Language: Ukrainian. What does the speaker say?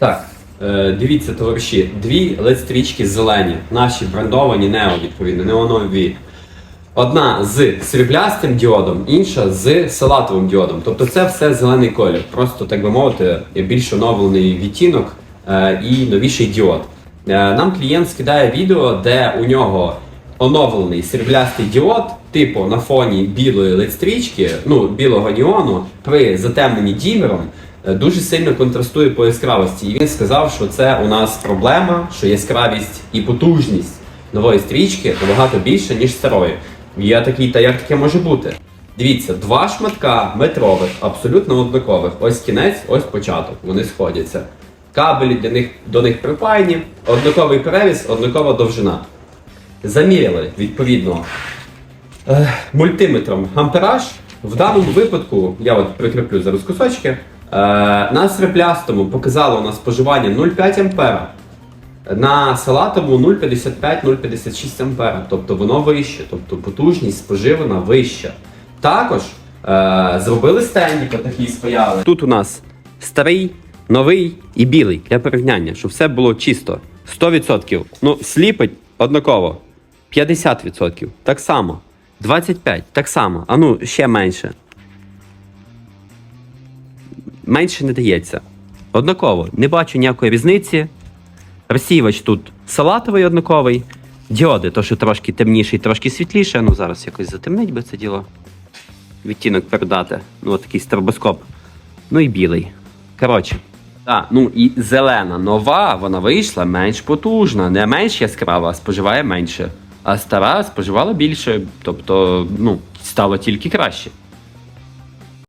Так, е, дивіться, товариші, дві LED-стрічки зелені, наші брендовані Нео, відповідно, неонові. Одна з сріблястим діодом, інша з салатовим діодом. Тобто це все зелений колір. Просто, так би мовити, більш оновлений відтінок е, і новіший діод. Е, нам клієнт скидає відео, де у нього оновлений сріблястий діод, типу на фоні білої LED-стрічки, ну, білого неону, при затемненні дімером, дуже сильно контрастує по яскравості. І він сказав, що це у нас проблема, що яскравість і потужність нової стрічки набагато більше, ніж старої. Я такий, та як таке може бути? Дивіться, два шматка метрових, абсолютно однакових. Ось кінець, ось початок. Вони сходяться. Кабелі для них, до них припаяні, однаковий перевіз, однакова довжина. Заміряли, відповідно, е, мультиметром ампераж. В даному випадку, я от прикріплю зараз кусочки, е, на сріблястому показало у нас споживання 0,5 ампера. На салатовому 0,55-0,56 ампера, тобто воно вище, тобто потужність споживана вища. Також е, зробили стендіка такі спаяли. Тут у нас старий, новий і білий для порівняння, щоб все було чисто. 100%. Ну, сліпить однаково. 50% так само. 25% так само. А ну, ще менше. Менше не дається. Однаково. Не бачу ніякої різниці. Розсіювач тут салатовий однаковий. Діоди, то що трошки темніший, трошки світліше. Ну зараз якось затемнить би це діло. Відтінок передати. Ну, от такий стробоскоп. Ну і білий. Коротше. Так, ну і зелена нова, вона вийшла менш потужна, не менш яскрава, а споживає менше. А стара споживала більше, тобто, ну, стало тільки краще.